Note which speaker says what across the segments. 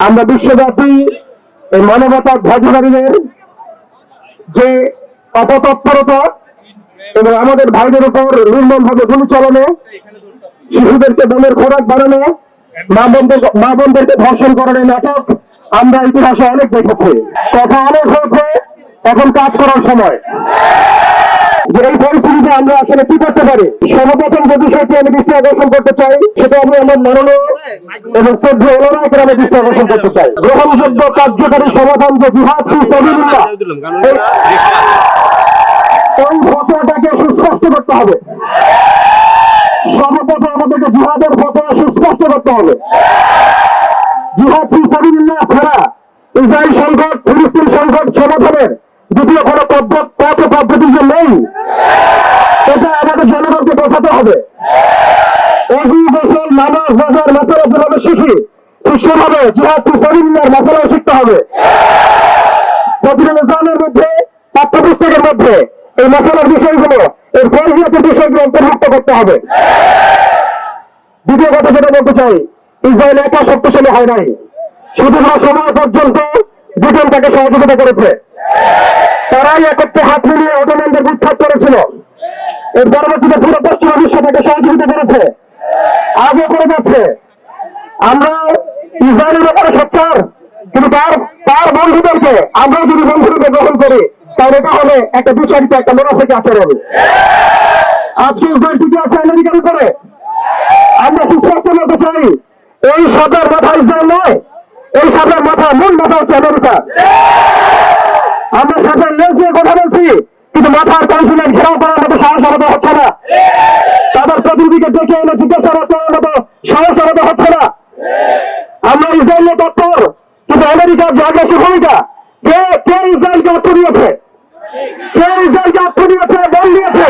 Speaker 1: আমরা বিশ্বব্যাপী এই মানবতা ধ্বজাধারীদের যে অপতৎপরতা এবং আমাদের ভাইদের উপর নির্মম ভাবে গুলি চালানো শিশুদেরকে দমের খোরাক বানানো, মা বোনদের মা বোনদেরকে ধর্ষণ করার নাটক আমরা ইতিহাসে অনেক দেখেছি। কথা অনেক হয়েছে, এখন কাজ করার সময়। যে এই পরিস্থিতিতে আমরা আসলে কি করতে পারি? সর্বপ্রথম যে বিষয়টি আমি দৃষ্টি আকর্ষণ করতে চাই, সেটা আমি আমার মাননীয় এবং শ্রদ্ধ ওলামাকে আমি দৃষ্টি আকর্ষণ করতে চাই। গ্রহণযোগ্য কার্যকারী সমাধান যে জিহাদ এই- সুস্পষ্ট করতে হবে। সর্বপ্রথম আমাদেরকে জিহাদের ফটোয়া সুস্পষ্ট করতে হবে। জিহাদ ফি সাবিলিল্লাহ ছাড়া? ইসরায়েল সংকট, ফিলিস্তিন সংকট সমাধানের দ্বিতীয় কোনো পদ্ধতি যে নেই এটা আমাদের বোঝাতে হবে। এই বছর নামাজ বাজার মাসালা যেভাবে শিখি ঠিক সেভাবে জিহাদ ফি সাবিলিল্লাহর শিখতে হবে। প্রতিটা মধ্যে, পাঠ্যপুস্তকের মধ্যে এই মশলার বিষয়গুলো এই ফরজিয়াতের বিষয়গুলো অন্তর্ভুক্ত করতে হবে। দ্বিতীয় কথা যেটা বলতে চাই, ইসরায়েল একা শক্তিশালী হয় নাই। শুধুমাত্র সময় পর্যন্ত ব্রিটেন তাকে সহযোগিতা করেছে। তারাই একত্রে হাত মিলিয়ে অটোম্যানদের উৎখাত করেছিল। এর পরবর্তীতে পুরো পশ্চিমা বিশ্ব তাকে সহযোগিতা করেছে। আগে করে যাচ্ছে। আমরা ইসরায়েলের ব্যাপারে সোচ্চার, কিন্তু তার তার বন্ধুদেরকে আমরা যদি বন্ধুদেরকে গ্রহণ করি, তাহলে এটা হবে একটা বিচারিত একটা মোনাফিক আচরণ আজকে ইসরায়েল টিকে আছে আমেরিকার উপরে আমরা সুস্পষ্ট বলতে চাই, এই সাদার মাথা ইসরায়েল নয়, এই সাদার মাথা মূল মাথা হচ্ছে আমেরিকা আমরা সাদার লেজ দিয়ে কথা বলছি কিন্তু মাথার কাউন্সিলের ঘেরাও করার মতো সাহস আমাদের হচ্ছে না। তাদের প্রতিনিধিকে ডেকে এনে জিজ্ঞাসাবাদ করার মতো সাহস আমাদের হচ্ছে না। আমরা ইসরায়েলের তৎপর কিন্তু আমেরিকার যে আগ্রাসী ভূমিকা, কে কে ইসরায়েলকে আত্ম দিয়েছে? কে ইসরায়েলকে আত্ম দিয়েছে? বল দিয়েছে।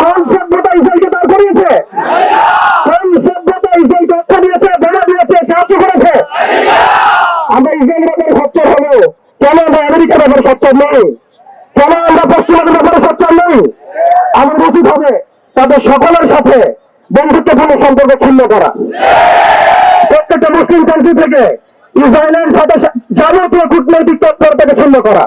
Speaker 1: কোন সভ্যতা ইসরায়েলকে দাঁড় করিয়েছে? কোন সভ্যতা ইসরায়েলকে অর্থ দিয়েছে? বোমা দিয়েছে, সাহায্য করেছে? আমরা ইসরায়েলের ব্যাপারে সচ্চর হব। কেন আমরা আমেরিকার ব্যাপারে সচ্চর নই? কেন আমরা পশ্চিমবঙ্গের ব্যাপারে সচ্চর নই। আমার উচিত হবে তাদের সকলের সাথে বন্ধুত্বপূর্ণ সম্পর্ক ছিন্ন করা। প্রত্যেকটা মুসলিম কান্ট্রি থেকে ইসরায়েলের সাথে যাবতীয় কূটনৈতিক তৎপরতাকে ছিন্ন করা।